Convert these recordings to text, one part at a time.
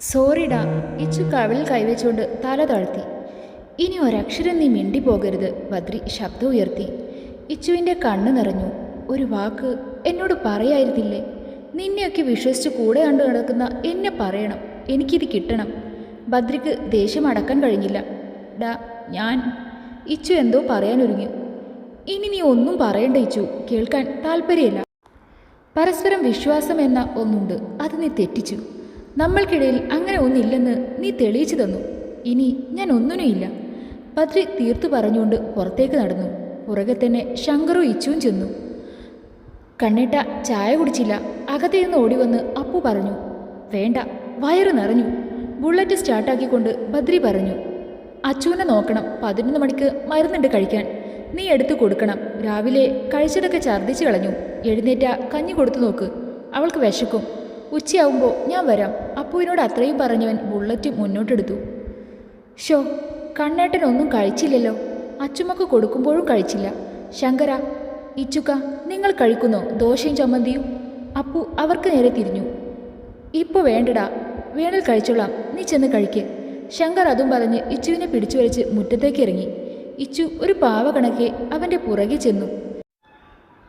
സോറിടാ ഇച്ചു കവിളിൽ കൈവച്ചുകൊണ്ട് തല താഴ്ത്തി. ഇനി ഒരക്ഷരം നീ മിണ്ടി പോകരുത് ബദ്രി ശബ്ദം ഉയർത്തി. ഇച്ചുവിന്റെ കണ്ണ് നിറഞ്ഞു. ഒരു വാക്ക് എന്നോട് പറയായിരുന്നില്ലേ? നിന്നെയൊക്കെ വിശ്വസിച്ച് കൂടെ കണ്ടു നടക്കുന്ന എന്നെ പറയണം എനിക്കിത് കിട്ടണം. ബദ്രിക്ക് ദേഷ്യം അടക്കാൻ കഴിഞ്ഞില്ല. ഡാ ഞാൻ. ഇച്ചു എന്തോ പറയാനൊരുങ്ങി. ഇനി നീ ഒന്നും പറയണ്ട ഇച്ചു. കേൾക്കാൻ താല്പര്യമില്ല. പരസ്പരം വിശ്വാസം എന്ന ഒന്നുണ്ട് അത് നീ തെറ്റിച്ചു. നമ്മൾക്കിടയിൽ അങ്ങനെ ഒന്നില്ലെന്ന് നീ തെളിയിച്ചു തന്നു. ഇനി ഞാൻ ഒന്നിനുമില്ല. പത്രി തീർത്തു പറഞ്ഞുകൊണ്ട് പുറത്തേക്ക് നടന്നു. പുറകെ തന്നെ ശങ്കറും ഇച്ചുവും ചെന്നു. കണ്ണേട്ട ചായ കുടിച്ചില്ല. അകത്തെ നിന്ന് ഓടി വന്ന് അപ്പു പറഞ്ഞു വേണ്ട വയറ് നിറഞ്ഞു. ബുള്ളറ്റ് സ്റ്റാർട്ടാക്കിക്കൊണ്ട് ബദ്രി പറഞ്ഞു അച്ചുവിനെ നോക്കണം. പതിനൊന്ന് മണിക്ക് മരുന്നുണ്ട് കഴിക്കാൻ. നീ എടുത്തു കൊടുക്കണം. രാവിലെ കഴിച്ചതൊക്കെ ഛർദ്ദിച്ചു കളഞ്ഞു. എഴുന്നേറ്റ കഞ്ഞി കൊടുത്തു നോക്ക്. അവൾക്ക് വിശക്കും. ഉച്ചയാവുമ്പോൾ ഞാൻ വരാം. അപ്പുവിനോട് അത്രയും പറഞ്ഞവൻ ബുള്ളറ്റ് മുന്നോട്ടെടുത്തു. ഷോ കണ്ണേട്ടൻ ഒന്നും കഴിച്ചില്ലല്ലോ. അച്ചുമ്മക്ക് കൊടുക്കുമ്പോഴും കഴിച്ചില്ല. ശങ്കര ഇച്ചുക്ക നിങ്ങൾ കഴിക്കുന്നോ? ദോശയും ചമ്മന്തിയും? അപ്പു അവർക്ക് നേരെ തിരിഞ്ഞു. ഇപ്പോൾ വേണ്ടടാ വേണൽ കഴിച്ചോളാം. നീ ചെന്ന് കഴിക്ക്. ശങ്കർ അതും പറഞ്ഞ് ഇച്ചുവിനെ പിടിച്ചു വലിച്ച് മുറ്റത്തേക്ക് ഇറങ്ങി. ഇച്ചു ഒരു പാവ കണക്കെ അവന്റെ പുറകെ ചെന്നു.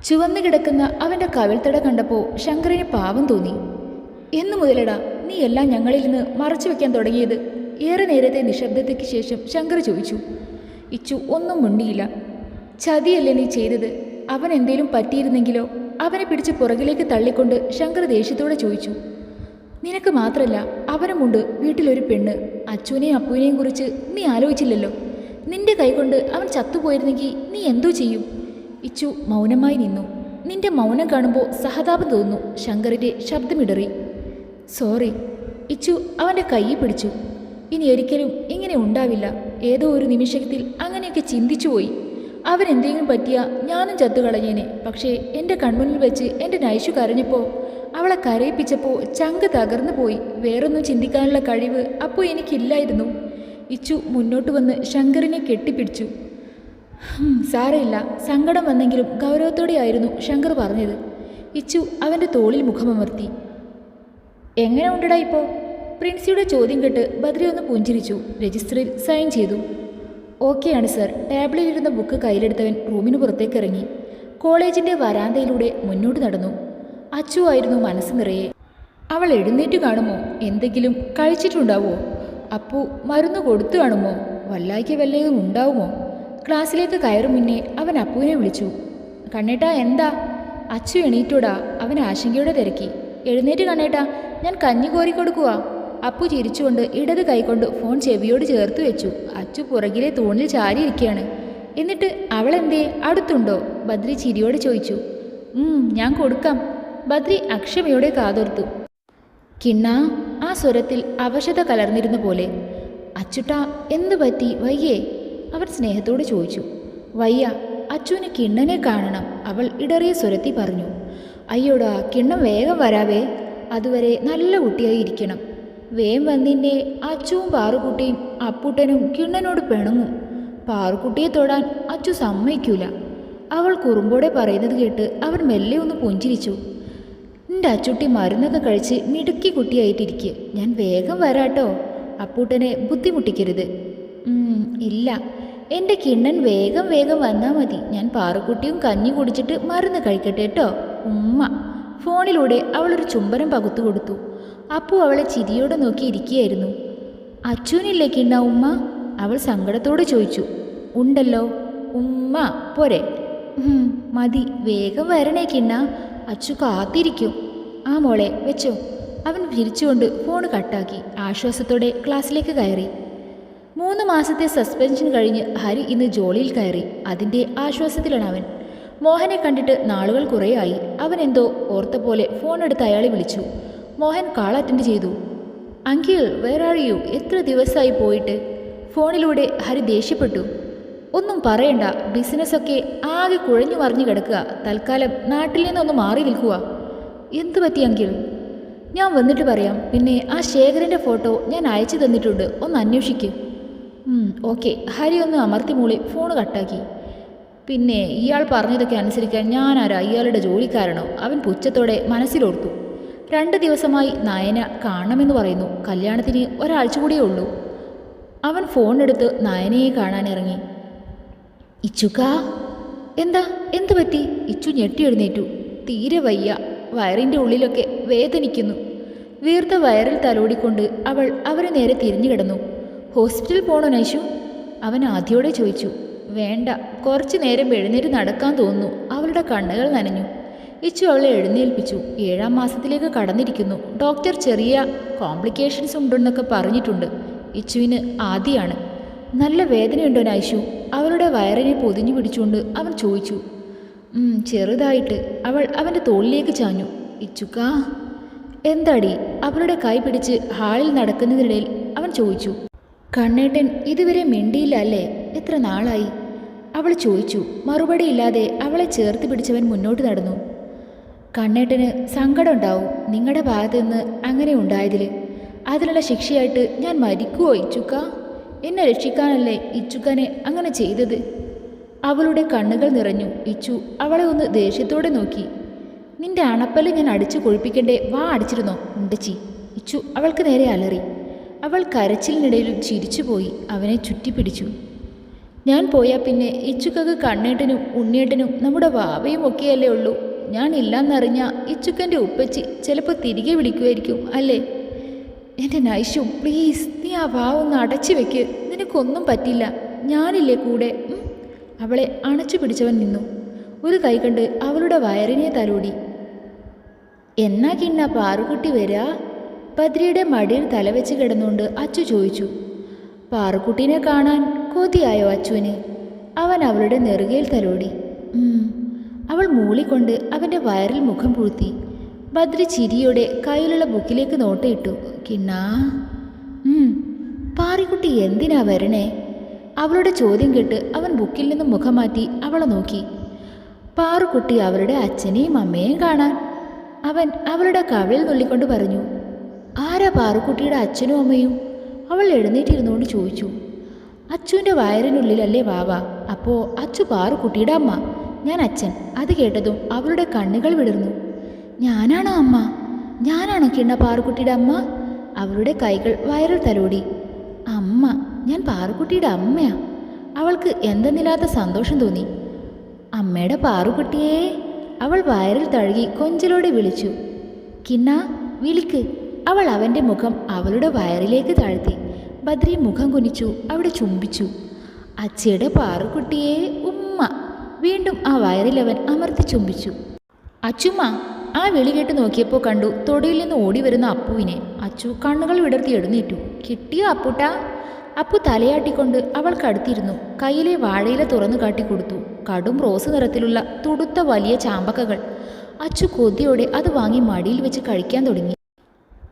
ചുവന്നു കിടക്കുന്ന അവന്റെ കവിൾത്തട കണ്ടപ്പോൾ ശങ്കറിന് പാവം തോന്നി. എന്നു മുതലടാ നീ എല്ലാം ഞങ്ങളിൽ നിന്ന് മറച്ചു വെക്കാൻ തുടങ്ങിയത്. ഏറെ നേരത്തെ നിശബ്ദതയ്ക്ക് ശേഷം ശങ്കർ ചോദിച്ചു ഇച്ചു ഒന്നും മുണ്ടിയില്ല. ചതിയല്ലേ നീ ചെയ്തത്? അവൻ എന്തേലും പറ്റിയിരുന്നെങ്കിലോ? അവനെ പിടിച്ച് പുറകിലേക്ക് തള്ളിക്കൊണ്ട് ശങ്കർ ദേഷ്യത്തോടെ ചോദിച്ചു നിനക്ക് മാത്രമല്ല അവനുമുണ്ട് വീട്ടിലൊരു പെണ്ണ്. അച്ചുവിനെയും അപ്പുവിനെയും കുറിച്ച് നീ ആലോചിച്ചില്ലല്ലോ? നിന്റെ കൈകൊണ്ട് അവൻ ചത്തുപോയിരുന്നെങ്കിൽ നീ എന്തോ ചെയ്യും? ഇച്ചു മൗനമായി നിന്നു. നിന്റെ മൗനം കാണുമ്പോൾ സഹതാപം തോന്നുന്നു. ശങ്കറിന്റെ ശബ്ദമിടറി സോറി. ഇച്ചു അവന്റെ കൈ പിടിച്ചു. ഇനി ഒരിക്കലും ഇങ്ങനെ ഉണ്ടാവില്ല. ഏതോ ഒരു നിമിഷത്തിൽ അങ്ങനെയൊക്കെ ചിന്തിച്ചുപോയി അവൻ എന്തെങ്കിലും പറ്റിയ ഞാനും ചത്തുകളഞ്ഞേനെ പക്ഷേ എന്റെ കൺമുന്നിൽ വെച്ച് എന്റെ നൈശു കരഞ്ഞപ്പോൾ അവളെ കരയിപ്പിച്ചപ്പോൾ ചങ്ക് തകർന്നു പോയി. വേറൊന്നും ചിന്തിക്കാനുള്ള കഴിവ് അപ്പോൾ എനിക്കില്ലായിരുന്നു. ഇച്ചു മുന്നോട്ട് വന്ന് ശങ്കറിനെ കെട്ടിപ്പിടിച്ചു. സാരമില്ല. സങ്കടം വന്നെങ്കിലും ഗൗരവത്തോടെയായിരുന്നു ശങ്കർ പറഞ്ഞത്. ഇച്ചു അവന്റെ തോളിൽ മുഖമമർത്തി. എങ്ങനെ ഉണ്ടടാ ഇപ്പോൾ പ്രിൻസിയുടെ ചോദ്യം കേട്ട് ബദ്രി ഒന്ന് പുഞ്ചിരിച്ചു രജിസ്റ്ററിൽ സൈൻ ചെയ്തു. ഓക്കെയാണ് സർ ടേബിളിൽ ഇരുന്ന ബുക്ക് കയ്യിലെടുത്തവൻ റൂമിന് പുറത്തേക്ക് ഇറങ്ങി. കോളേജിന്റെ വരാന്തയിലൂടെ മുന്നോട്ട് നടന്നു. അച്ചു ആയിരുന്നു മനസ്സ് നിറയെ. അവൾ എഴുന്നേറ്റ് കാണുമോ? എന്തെങ്കിലും കഴിച്ചിട്ടുണ്ടാവോ? അപ്പു മരുന്ന് കൊടുത്തു കാണുമോ? വല്ലായ്ക്ക് വല്ലതും ഉണ്ടാവുമോ? ക്ലാസ്സിലേക്ക് കയറും മുന്നേ അവൻ അപ്പുവിനെ വിളിച്ചു. കണ്ണേട്ടാ എന്താ? അച്ചു എണീറ്റോടാ. അവൻ ആശങ്കയോടെ തിരക്കി. എഴുന്നേറ്റ് കണ്ണേട്ടാ ഞാൻ കഞ്ഞി കോരി കൊടുക്കുവാ. അപ്പു ചിരിച്ചുകൊണ്ട് ഇടത് കൈകൊണ്ട് ഫോൺ ചെവിയോട് ചേർത്ത് വെച്ചു. അച്ചു പുറകിലെ തൂണിൽ ചാരിയിരിക്കുകയാണ് എന്നിട്ട് അവളെന്തേ അടുത്തുണ്ടോ? ബദ്രി ചിരിയോടെ ചോദിച്ചു. ഞാൻ കൊടുക്കാം. ബദ്രി അക്ഷമയോടെ കാതോർത്തു. കിണ്ണ ആ സ്വരത്തിൽ അവശത കലർന്നിരുന്ന പോലെ. അച്ചുട്ട എന്തു പറ്റി? വയ്യേ. അവർ സ്നേഹത്തോട് ചോദിച്ചു. വയ്യ അച്ചുവിന് കിണ്ണനെ കാണണം അവൾ ഇടറിയ സ്വരത്തി പറഞ്ഞു. അയ്യോടാ കിണ്ണം വേഗം വരാവേ. അതുവരെ നല്ല കുട്ടിയായി ഇരിക്കണം. വേം വന്നിന്റെ അച്ചുവും പാറുക്കുട്ടിയും അപ്പൂട്ടനും കിണ്ണനോട് പിണങ്ങും. പാറുക്കുട്ടിയെ തൊടാൻ അച്ചു സമ്മതിക്കൂല. അവൾ കുറുമ്പോടെ പറയുന്നത് കേട്ട് അവൻ മെല്ലെ ഒന്ന് പുഞ്ചിരിച്ചു. എന്റെ അച്ചുട്ടി മരുന്നൊക്കെ കഴിച്ച് മിടുക്കി കുട്ടിയായിട്ടിരിക്കുക ഞാൻ വേഗം വരാട്ടോ. അപ്പൂട്ടനെ ബുദ്ധിമുട്ടിക്കരുത്. ഇല്ല. എന്റെ കിണ്ണൻ വേഗം വേഗം വന്നാൽ മതി. ഞാൻ പാറുക്കുട്ടിയും കഞ്ഞി കുടിച്ചിട്ട് മരുന്ന് കഴിക്കട്ടെ കേട്ടോ ഉമ്മ. ഫോണിലൂടെ അവളൊരു ചുംബനം പകുത്തു കൊടുത്തു. അപ്പു അവളെ ചിരിയോടെ നോക്കി ഇരിക്കുകയായിരുന്നു. അച്ചുവിനില്ലേ കിണ്ണ ഉമ്മ? അവൾ സങ്കടത്തോടെ ചോദിച്ചു. ഉണ്ടല്ലോ. ഉമ്മ പോരെ. മതി. വേഗം വരണേ കിണ്ണ. അച്ചു കാത്തിരിക്കും. ആ മോളെ വെച്ചോ. അവൻ വിരിച്ചുകൊണ്ട് ഫോൺ കട്ടാക്കി. ആശ്വാസത്തോടെ ക്ലാസ്സിലേക്ക് കയറി. മൂന്ന് മാസത്തെ സസ്പെൻഷൻ കഴിഞ്ഞ് ഹരി ഇന്ന് ജോലിയിൽ കയറി. അതിന്റെ ആശ്വാസത്തിലാണ് അവൻ. മോഹനെ കണ്ടിട്ട് നാളുകൾ കുറേയായി. അവൻ എന്തോ ഓർത്ത പോലെ ഫോൺ എടുത്ത് അയാളെ വിളിച്ചു. മോഹൻ കാൾ അറ്റൻഡ് ചെയ്തു. അങ്കിൾ വേർ എത്ര ദിവസമായി പോയിട്ട്? ഫോണിലൂടെ ഹരി ദേഷ്യപ്പെട്ടു. ഒന്നും പറയണ്ട. ബിസിനസ്സൊക്കെ ആകെ കുഴഞ്ഞു മറിഞ്ഞു കിടക്കുക. തൽക്കാലം നാട്ടിൽ നിന്നൊന്ന് മാറി നിൽക്കുക. എന്തു പറ്റി അങ്കിൾ? ഞാൻ വന്നിട്ട് പറയാം. പിന്നെ ആ ശേഖരന്റെ ഫോട്ടോ ഞാൻ അയച്ചു തന്നിട്ടുണ്ട്. ഒന്ന് അന്വേഷിക്കും. ഓക്കെ ഹരി ഒന്ന് അമർത്തി മൂളി ഫോൺ കട്ടാക്കി പിന്നെ ഇയാൾ പറഞ്ഞതൊക്കെ അനുസരിക്കാൻ ഞാനാരാ ഇയാളുടെ ജോലിക്കാരനോ? അവൻ പുച്ഛത്തോടെ മനസ്സിലോർത്തു. രണ്ട് ദിവസമായി നയന കാണണമെന്ന് പറയുന്നു. കല്യാണത്തിന് ഒരാഴ്ച കൂടിയേ ഉള്ളൂ. അവൻ ഫോൺ എടുത്ത് നയനയെ കാണാൻ ഇറങ്ങി. ഇച്ചുക്കാ എന്താ? എന്തു പറ്റി? ഇച്ചു ഞെട്ടി എഴുന്നേറ്റു. തീരെ വയ്യ. വയറിന്റെ ഉള്ളിലൊക്കെ വേദനിക്കുന്നു. വീർത്ത വയറിൽ തലോടിക്കൊണ്ട് അവൾ അവരെ നേരെ തിരിഞ്ഞു കിടന്നു. ഹോസ്പിറ്റൽ പോകണോ നൈഷു? അവൻ ആദ്യോടെ ചോദിച്ചു. വേണ്ട കുറച്ചു നേരം എഴുന്നേറ്റ് നടക്കാൻ തോന്നുന്നു. അവളുടെ കണ്ണുകൾ നനഞ്ഞു. ഇച്ചു അവളെ എഴുന്നേൽപ്പിച്ചു. ഏഴാം മാസത്തിലേക്ക് കടന്നിരിക്കുന്നു. ഡോക്ടർ ചെറിയ കോംപ്ലിക്കേഷൻസ് ഉണ്ടെന്നൊക്കെ പറഞ്ഞിട്ടുണ്ട്. ഇച്ചുവിന് ആദ്യമാണ് നല്ല വേദനയുണ്ടോ നൈഷു? അവളുടെ വയറിനെ പൊതിഞ്ഞു പിടിച്ചുകൊണ്ട് അവൻ ചോദിച്ചു. ചെറുതായിട്ട്. അവൾ അവന്റെ തോളിലേക്ക് ചാഞ്ഞു. ഇച്ചുക്കാ എന്താടി? അവളുടെ കൈ പിടിച്ച് ഹാളിൽ നടക്കുന്നതിനിടയിൽ അവൻ ചോദിച്ചു. കണ്ണേട്ടൻ ഇതുവരെ മിണ്ടിയില്ല അല്ലേ? എത്ര നാളായി? അവൾ ചോദിച്ചു മറുപടിയില്ലാതെ അവളെ ചേർത്ത് പിടിച്ചവൻ മുന്നോട്ട് നടന്നു. കണ്ണേട്ടന് സങ്കടം ഉണ്ടാവും. നിങ്ങളുടെ ഭാഗത്ത് നിന്ന് അങ്ങനെ ഉണ്ടായതിൽ അതിനുള്ള ശിക്ഷയായിട്ട് ഞാൻ മരിക്കുവോ ഇച്ചുക്ക? എന്നെ രക്ഷിക്കാനല്ലേ ഇച്ചുക്കനെ അങ്ങനെ ചെയ്തത്? അവളുടെ കണ്ണുകൾ നിറഞ്ഞു. ഇച്ചു അവളെ ഒന്ന് ദേഷ്യത്തോടെ നോക്കി. നിന്റെ അണപ്പൽ ഞാൻ അടിച്ചു കൊഴിപ്പിക്കണ്ടേ വാ അടിച്ചിരുന്നോ? ഉണ്ടച്ചി ഇച്ചു അവൾക്ക് നേരെ അലറി. അവൾ കരച്ചിലിനിടയിലും ചിരിച്ചുപോയി. അവനെ ചുറ്റിപ്പിടിച്ചു. ഞാൻ പോയാൽ പിന്നെ ഇച്ചുക്കക്ക് കണ്ണേട്ടനും ഉണ്ണിയേട്ടനും നമ്മുടെ വാവയും ഒക്കെയല്ലേ ഉള്ളൂ. ഞാൻ ഇല്ലാന്നറിഞ്ഞാൽ ഇച്ചുക്കന്റെ ഉപ്പച്ചി ചിലപ്പോൾ തിരികെ വിളിക്കുമായിരിക്കും അല്ലേ? എന്റെ നൈഷു പ്ലീസ് നീ ആ വാവ് ഒന്ന് അടച്ചു വെക്ക്. നിനക്കൊന്നും പറ്റില്ല. ഞാനില്ലേ കൂടെ. അവളെ അണച്ചു പിടിച്ചവൻ നിന്നു. ഒരു കൈ കണ്ട് അവളുടെ വയറിനെ തലോടി. എന്നാ കിണ്ണ പാറുകുട്ടി വരാ? ബദ്രിയുടെ മടിയിൽ തലവെച്ച് കിടന്നുകൊണ്ട് അച്ചു ചോദിച്ചു. പാറുക്കുട്ടീനെ കാണാൻ കൊതിയായോ അച്ചുവിന് അവൻ അവളുടെ നെറുകയിൽ തലോടി. അവൾ മൂളിക്കൊണ്ട് അവന്റെ വയറിൽ മുഖം പൂഴ്ത്തി. ബദ്രി ചിരിയോടെ കയ്യിലുള്ള ബുക്കിലേക്ക് നോട്ടയിട്ടു. കിണ്ണാ. "ഉം. പാറിക്കുട്ടി എന്തിനാ വരണേ? അവളുടെ ചോദ്യം കേട്ട് അവൻ ബുക്കിൽ നിന്നും മുഖം മാറ്റി അവളെ നോക്കി. പാറുക്കുട്ടി അവരുടെ അച്ഛനെയും അമ്മയെയും കാണാൻ. അവൻ അവളുടെ കവിളിൽ നുള്ളിക്കൊണ്ട് പറഞ്ഞു ആരാ പാറുക്കുട്ടിയുടെ അച്ഛനും അമ്മയും? അവൾ എഴുന്നേറ്റിരുന്നുകൊണ്ട് ചോദിച്ചു. അച്ചുവിന്റെ വയറിനുള്ളിലല്ലേ വാവ. അപ്പോൾ അച്ചു പാറുക്കുട്ടിയുടെ അമ്മ. ഞാൻ അച്ഛൻ. അത് കേട്ടതും അവളുടെ കണ്ണുകൾ വിടർന്നു ഞാനാണോ അമ്മ? ഞാനാണോ കിണ്ണ പാറുക്കുട്ടിയുടെ അമ്മ? അവളുടെ കൈകൾ വയറിൽ തലോടി. അമ്മ ഞാൻ പാറുക്കുട്ടിയുടെ അമ്മയാ. അവൾക്ക് എന്തെന്നില്ലാത്ത സന്തോഷം തോന്നി. അമ്മയുടെ പാറുക്കുട്ടിയേ അവൾ വയറിൽ തഴുകി കൊഞ്ചലോടെ വിളിച്ചു. കിണ്ണ വിളിക്ക്. അവൾ അവന്റെ മുഖം അവളുടെ വയറിലേക്ക് താഴ്ത്തി. ബദ്രി മുഖം കുനിച്ചു അവിടെ ചുംബിച്ചു. അച്ചയുടെ പാറുകുട്ടിയെ ഉമ്മ. വീണ്ടും ആ വയറിലവൻ അമർത്തി ചുംബിച്ചു. അച്ചുമ്മ ആ വിളി കേട്ട് നോക്കിയപ്പോൾ കണ്ടു തൊടിയിൽ നിന്ന് ഓടി വരുന്ന അപ്പുവിനെ. അച്ചു കണ്ണുകൾ വിടർത്തി എഴുന്നേറ്റു. കിട്ടിയോ അപ്പുട്ടാ? അപ്പു തലയാട്ടിക്കൊണ്ട് അവൾക്കടുത്തിരുന്നു കയ്യിലെ വാഴയില തുറന്നു കാട്ടിക്കൊടുത്തു കടും റോസ് നിറത്തിലുള്ള തുടുത്ത വലിയ ചാമ്പക്കകൾ. അച്ചു കൊതിയോടെ അത് വാങ്ങി മടിയിൽ വെച്ച് കഴിക്കാൻ തുടങ്ങി.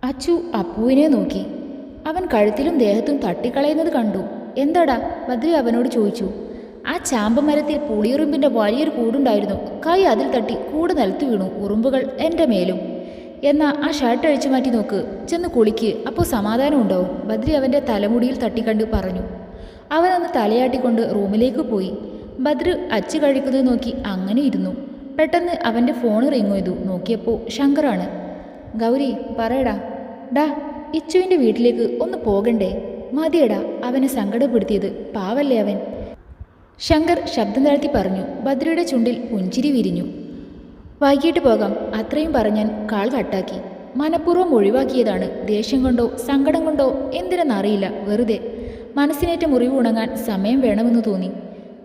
അച്ചു അപ്പുവിനെ നോക്കി. അവൻ കഴുത്തിലും ദേഹത്തും തട്ടിക്കളയുന്നത് കണ്ടു. എന്താടാ? ബദ്രി അവനോട് ചോദിച്ചു. ആ ചാമ്പമരത്തിൽ പുളിയുറുമ്പിന്റെ വലിയൊരു കൂടുണ്ടായിരുന്നു. കൈ അതിൽ തട്ടി കൂട് നിലത്ത് വീണു ഉറുമ്പുകൾ എന്റെ മേലും. എന്നാ ആ ഷർട്ട് അഴിച്ചു മാറ്റി നോക്ക്. ചെന്ന് കുളിക്ക്. അപ്പോൾ സമാധാനം ഉണ്ടാവും. ബദ്രി അവന്റെ തലമുടിയിൽ തട്ടിക്കണ്ട് പറഞ്ഞു. അവനൊന്ന് തലയാട്ടിക്കൊണ്ട് റൂമിലേക്ക് പോയി. ബദ്രി അച്ചു കഴിക്കുന്നത് നോക്കി അങ്ങനെ ഇരുന്നു. പെട്ടെന്ന് അവന്റെ ഫോൺ റിങ് ചെയ്തു. നോക്കിയപ്പോൾ ശങ്കറാണ്. ഗൗരി പറയടാ. ഡാ ഇച്ചുവിന്റെ വീട്ടിലേക്ക് ഒന്ന് പോകണ്ടേ? മതിയടാ അവനെ സങ്കടപ്പെടുത്തിയത്. പാവല്ലേ അവൻ? ശങ്കർ ശബ്ദം താഴ്ത്തി പറഞ്ഞു. ഭദ്രയുടെ ചുണ്ടിൽ പുഞ്ചിരി വിരിഞ്ഞു. വൈകിട്ട് പോകാം. അത്രയും പറഞ്ഞാൻ കാൾ കട്ടാക്കി. മനഃപൂർവം ഒഴിവാക്കിയതാണ്. ദേഷ്യം കൊണ്ടോ സങ്കടം കൊണ്ടോ എന്തിനെന്നറിയില്ല വെറുതെ. മനസ്സിനേറ്റ മുറിവ് ഉണങ്ങാൻ സമയം വേണമെന്ന് തോന്നി.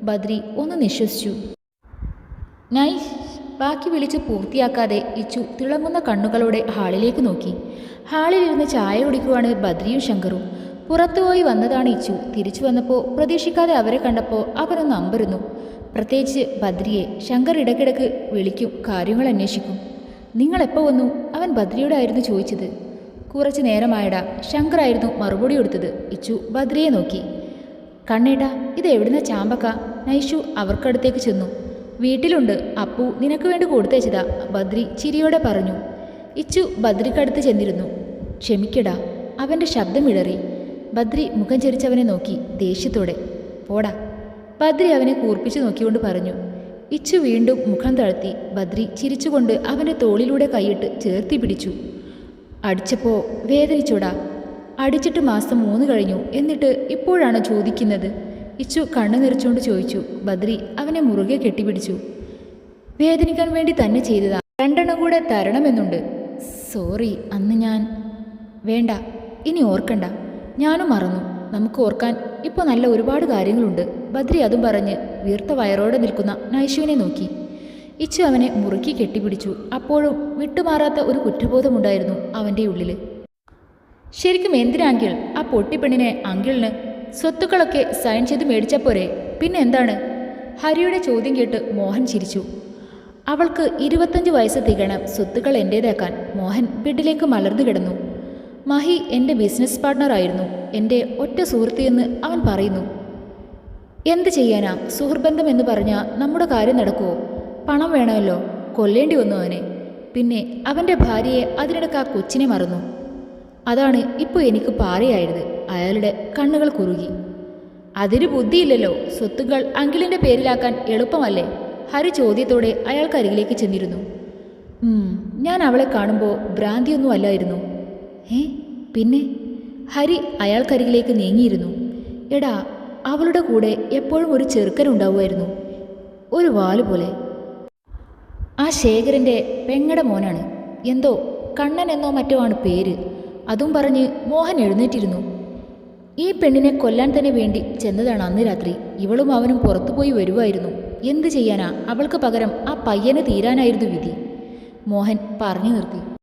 ബദ്രി ഒന്ന് നിശ്വസിച്ചു. നൈസ് ബാക്കി വിളിച്ച് പൂർത്തിയാക്കാതെ ഇച്ചു തിളങ്ങുന്ന കണ്ണുകളോടെ ഹാളിലേക്ക് നോക്കി. ഹാളിലിരുന്ന് ചായ കുടിക്കുവാണ് ബദ്രിയും ശങ്കറും. പുറത്തുപോയി വന്നതാണ് ഇച്ചു. തിരിച്ചു വന്നപ്പോൾ പ്രതീക്ഷിക്കാതെ അവരെ കണ്ടപ്പോൾ അവരൊന്ന് അമ്പരുന്നു. പ്രത്യേകിച്ച് ബദ്രിയെ ശങ്കർ ഇടയ്ക്കിടയ്ക്ക് വിളിക്കും കാര്യങ്ങൾ അന്വേഷിക്കും. നിങ്ങളെപ്പോൾ വന്നു? അവൻ ബദ്രിയോടായിരുന്നു ചോദിച്ചത്. കുറച്ച് നേരമായടാ ശങ്കറായിരുന്നു മറുപടി കൊടുത്തത്. ഇച്ചു ബദ്രിയെ നോക്കി. കണ്ണേട്ടാ ഇത് എവിടുന്ന ചാമ്പക്ക? നൈഷു അവർക്കടുത്തേക്ക് ചെന്നു. വീട്ടിലുണ്ട്. അപ്പു നിനക്ക് വേണ്ടി കൊടുത്തയച്ചതാ. ബദ്രി ചിരിയോടെ പറഞ്ഞു. ഇച്ചു ബദ്രിക്കടുത്ത് ചെന്നിരുന്നു. ക്ഷമിക്കടാ. അവന്റെ ശബ്ദമിടറി ബദ്രി മുഖം ചെരിച്ചവനെ നോക്കി ദേഷ്യത്തോടെ. പോടാ. ബദ്രി അവനെ കൂർപ്പിച്ചു നോക്കിക്കൊണ്ട് പറഞ്ഞു. ഇച്ചു വീണ്ടും മുഖം താഴ്ത്തി ബദ്രി ചിരിച്ചുകൊണ്ട് അവന്റെ തോളിലൂടെ കൈയിട്ട് ചേർത്തി പിടിച്ചു. അടിച്ചപ്പോൾ വേദനിച്ചോടാ. അടിച്ചിട്ട് മാസം മൂന്ന് കഴിഞ്ഞു. എന്നിട്ട് ഇപ്പോഴാണ് ചോദിക്കുന്നത്. ഇച്ചു കണ്ണു നിറച്ചുകൊണ്ട് ചോദിച്ചു ബദ്രി അവനെ മുറുകെ കെട്ടിപ്പിടിച്ചു. വേദനിക്കാൻ വേണ്ടി തന്നെ ചെയ്തതാ. രണ്ടെണ്ണം കൂടെ തരണമെന്നുണ്ട് സോറി അന്ന് ഞാൻ വേണ്ട ഇനി ഓർക്കണ്ട. ഞാനും മറന്നു. നമുക്ക് ഓർക്കാൻ ഇപ്പോൾ നല്ല ഒരുപാട് കാര്യങ്ങളുണ്ട്. ബദ്രി അതും പറഞ്ഞ് വീർത്ത വയറോടെ നിൽക്കുന്ന നൈഷുവിനെ നോക്കി. ഇച്ചു അവനെ മുറുക്കി കെട്ടിപ്പിടിച്ചു. അപ്പോഴും വിട്ടുമാറാത്ത ഒരു കുറ്റബോധമുണ്ടായിരുന്നു അവന്റെ ഉള്ളിൽ ശരിക്കും എന്തിനാങ്കിൾ ആ പൊട്ടിപ്പെണ്ണിനെ അങ്കിളിന് സ്വത്തുക്കളൊക്കെ സൈൻ ചെയ്ത് മേടിച്ചാൽ പോരെ. പിന്നെ എന്താണ്? ഹരിയുടെ ചോദ്യം കേട്ട് മോഹൻ ചിരിച്ചു. അവൾക്ക് ഇരുപത്തഞ്ച് വയസ്സ് തികണം സ്വത്തുക്കൾ എന്റേതാക്കാൻ മോഹൻ ബെഡിലേക്ക് മലർന്നു കിടന്നു. മഹി എന്റെ ബിസിനസ് പാർട്ട്ണറായിരുന്നു എന്റെ ഒറ്റ സുഹൃത്തിയെന്ന് അവൻ പറയുന്നു. എന്ത് ചെയ്യാനാ? സുഹൃബന്ധം എന്ന് പറഞ്ഞാൽ നമ്മുടെ കാര്യം നടക്കുമോ പണം വേണമല്ലോ. കൊല്ലേണ്ടി വന്നു അവനെ. പിന്നെ അവന്റെ ഭാര്യയെ അതിനിടക്ക് ആ കൊച്ചിനെ മറന്നു. അതാണ് ഇപ്പോൾ എനിക്ക് പാറയായത് അയാളുടെ കണ്ണുകൾ കുറുകി. അതിന് ബുദ്ധിയില്ലല്ലോ സ്വത്തുകൾ അങ്കിളിന്റെ പേരിലാക്കാൻ എളുപ്പമല്ലേ? ഹരി ചോദ്യത്തോടെ അയാൾക്കരികിലേക്ക് ചെന്നിരുന്നു. ഞാൻ അവളെ കാണുമ്പോൾ ഭ്രാന്തിയൊന്നും അല്ലായിരുന്നു. ഏ പിന്നെ? ഹരി അയാൾക്കരികിലേക്ക് നീങ്ങിയിരുന്നു. എടാ അവളുടെ കൂടെ എപ്പോഴും ഒരു ചെറുക്കൻ ചെറുക്കനുണ്ടാവുമായിരുന്നു ഒരു വാൽ പോലെ ആ ശേഖരന്റെ പെങ്ങടെ മോനാണ്. എന്തോ കണ്ണൻ എന്നോ മറ്റോ ആണ് പേര്. അതും പറഞ്ഞ് മോഹൻ എഴുന്നേറ്റിരുന്നു. ഈ പെണ്ണിനെ കൊല്ലാൻ തന്നെ വേണ്ടി ചെന്നതാണ് അന്ന് രാത്രി. ഇവളും അവനും പുറത്തുപോയി വരുമായിരുന്നു എന്ത് ചെയ്യാനാ? അവൾക്ക് പകരം ആ പയ്യനെ തീരാനായിരുന്നു വിധി. മോഹൻ പറഞ്ഞു നിർത്തി.